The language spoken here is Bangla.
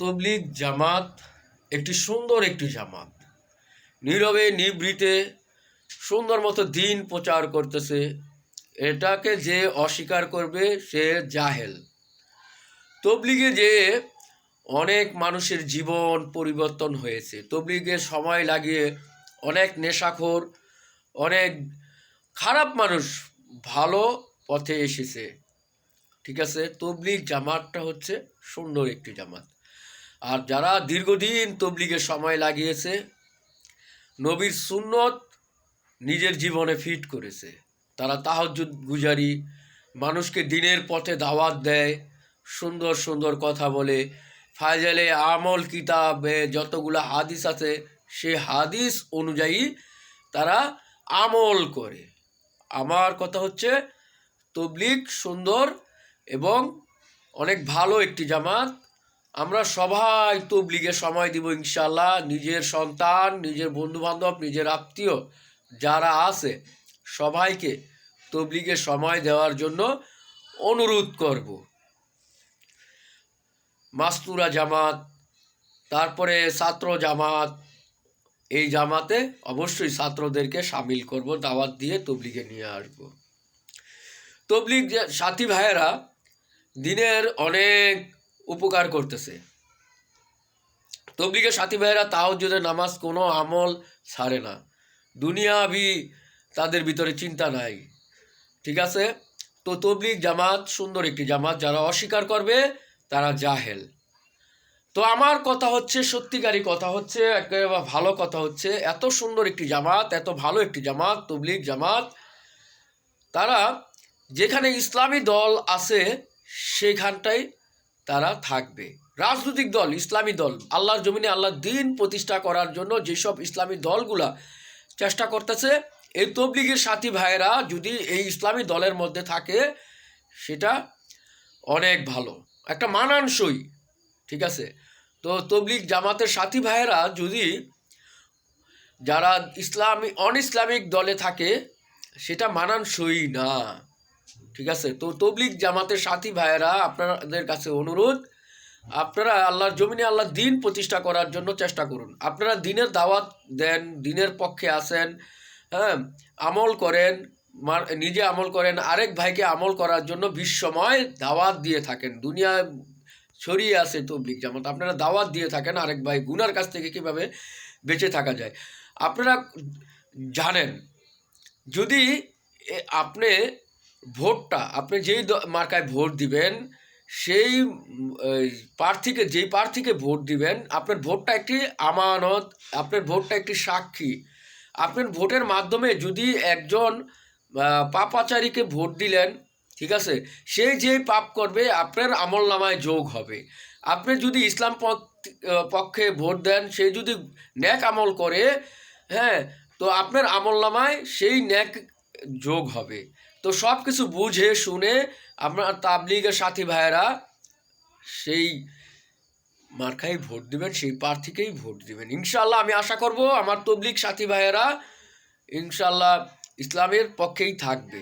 তবলিগ জামাত একটি সুন্দর একটি জামাত। নীরবে নিবৃতে সুন্দর মতো দিন প্রচার করতেছে। এটাকে যে অস্বীকার করবে সে জাহেল। তবলিগে যে অনেক মানুষের জীবন পরিবর্তন হয়েছে। তবলিগে সময় লাগিয়ে অনেক নেশাখোর, অনেক খারাপ মানুষ ভালো পথে এসেছে। ঠিক আছে? তবলিগ জামাতটা হচ্ছে সুন্দর একটি জামাত। আর যারা দীর্ঘদিন তবলিগে সময় লাগিয়েছে, নবীর সুন্নত নিজের জীবনে ফিট করেছে। তারা তাহাজ্জুদ গুজারি, মানুষকে দিনের পথে দাওয়াত দেয়, সুন্দর সুন্দর কথা বলে, ফাইজালে আমল কিতাবে যতগুলো হাদিস আছে সে হাদিস অনুযায়ী তারা আমল করে। আমার কথা হচ্ছে, তবলিগ সুন্দর এবং অনেক ভালো একটি জামাত আমরা সবাই তবলিগে সময় দিব ইনশাল্লাহ নিজের সন্তান, নিজের বন্ধুবান্ধব, নিজের আত্মীয় যারা আছে, সবাইকে তবলিগে সময় দেওয়ার জন্য অনুরোধ করব। মাস্তুরা জামাত, তারপরে ছাত্র জামাত, এই জামাতে অবশ্যই ছাত্রদেরকে সামিল করব, দাওয়াত দিয়ে তবলিগে নিয়ে আসব। তবলিগ সাথী ভাইয়েরা, দিনের অনেক উপকার করতেছে। তবলিগের সাথী ভাইয়েরা তাহাজ্জুদের নামাজ কোনো আমল ছাড়ে না। দুনিয়া দুনিয়াবি তাদের ভিতরে চিন্তা নাই। ঠিক আছে? তো তবলিগ জামাত সুন্দর একটি জামাত, যারা অস্বীকার করবে তারা জাহেল। তো আমার কথা হচ্ছে, সত্যিকারই কথা হচ্ছে একেবারে ভালো কথা হচ্ছে, এত সুন্দর একটি জামাত, এত ভালো একটি জামাত, তবলিগ জামাত, তারা যেখানে ইসলামী দল আছে, সেখানটাই তারা থাকবে। রাজনৈতিক দল, ইসলামী দল, আল্লাহর জমিনে আল্লাহর দিন প্রতিষ্ঠা করার জন্য যেসব ইসলামী দলগুলা চেষ্টা করতেছে, এই তবলিগের সাথী ভাইয়েরা যদি এই ইসলামী দলের মধ্যে থাকে, সেটা অনেক ভালো। একটা মানানসই, ঠিক আছে? তো তবলিগ জামাতের সাথী ভাইয়েরা যদি যারা ইসলামী অন ইসলামিক দলে থাকে, সেটা মানানসই না। ঠিক আছে? তো তবলিগ জামাতের সাথী ভাইয়েরা, আপনাদের কাছে অনুরোধ, আপনারা আল্লাহর জমিনে আল্লাহর দিন প্রতিষ্ঠা করার জন্য চেষ্টা করুন। আপনারা দিনের দাওয়াত দেন, দিনের পক্ষে আসেন হ্যাঁ আমল করেন নিজে আমল করেন, আরেক ভাইকে আমল করার জন্য বিশ্বময় দাওয়াত দিয়ে থাকেন। দুনিয়া ছড়িয়ে আছে তবলিক জামাত। আপনারা দাওয়াত দিয়ে থাকেন, আরেক ভাই গুনার কাছ থেকে কীভাবে বেঁচে থাকা যায়? আপনারা জানেন, যদি আপনি ভোটটা, আপনি যেই মার্কায় ভোট দিবেন, সেই প্রার্থীকে, যেই প্রার্থীকে ভোট দিবেন, আপনার ভোটটা একটি আমানত, আপনার ভোটটা একটি সাক্ষী। আপনার ভোটের মাধ্যমে যদি একজন পাপাচারীকে ভোট দিলেন, ঠিক আছে, সে যেই পাপ করবে, আপনার আমল নামায় যোগ হবে। আপনি যদি ইসলাম পক- পক্ষে ভোট দেন, সে যদি ন্যাক আমল করে হ্যাঁ তো আপনার আমল নামায় সেই ন্যাক যোগ হবে। তো সব কিছু বুঝে, শুনে আপনার তাবলিগের সাথী ভাইয়েরা সেই মার্কাই ভোট দিবেন, সেই প্রার্থীকেই ভোট দিবেন। ইনশাল্লাহ আমি আশা করব আমার তবলিক সাথী ভাইয়েরা ইনশাল্লাহ ইসলামের পক্ষেই থাকবে।